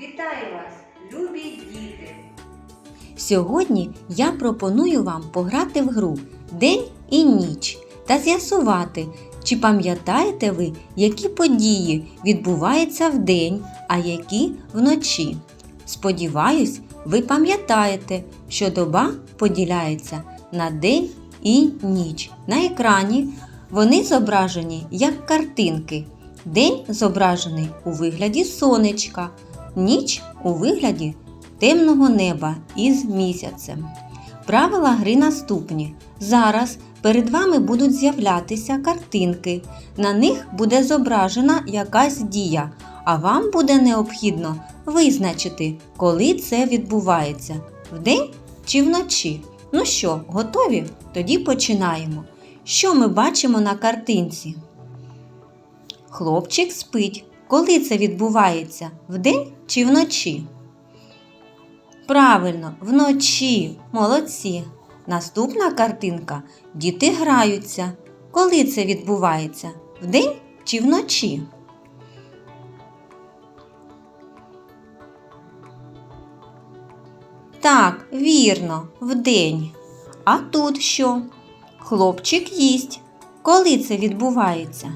Вітаю вас, любі діти! Сьогодні я пропоную вам пограти в гру День і ніч та з'ясувати, чи пам'ятаєте ви, які події відбуваються вдень, а які вночі. Сподіваюсь, ви пам'ятаєте, що доба поділяється на день і ніч. На екрані вони зображені як картинки. День зображений у вигляді сонечка, ніч у вигляді темного неба із місяцем. Правила гри наступні. Зараз перед вами будуть з'являтися картинки. На них буде зображена якась дія, а вам буде необхідно визначити, коли це відбувається вдень чи вночі. Ну що, готові? Тоді починаємо. Що ми бачимо на картинці? Хлопчик спить. Коли це відбувається? Вдень чи вночі? Правильно, вночі. Молодці. Наступна картинка. Діти граються. Коли це відбувається? Вдень чи вночі? Так, вірно, вдень. А тут що? Хлопчик їсть. Коли це відбувається?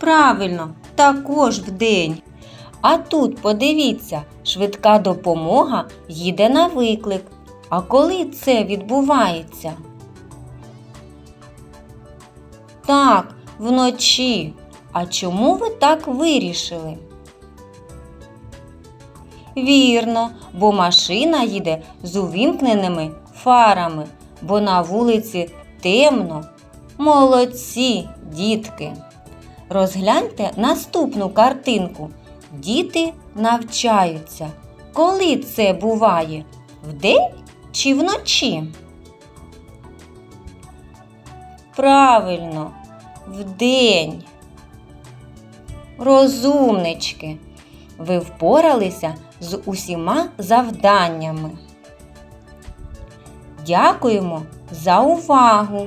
Правильно, також вдень. А тут подивіться, швидка допомога їде на виклик. А коли це відбувається? Так, вночі. А чому ви так вирішили? Вірно, бо машина їде з увімкненими фарами, бо на вулиці темно. Молодці, дітки! Розгляньте наступну картинку. Діти навчаються. Коли це буває? Вдень чи вночі? Правильно, вдень. Розумнички. Ви впоралися з усіма завданнями. Дякуємо за увагу!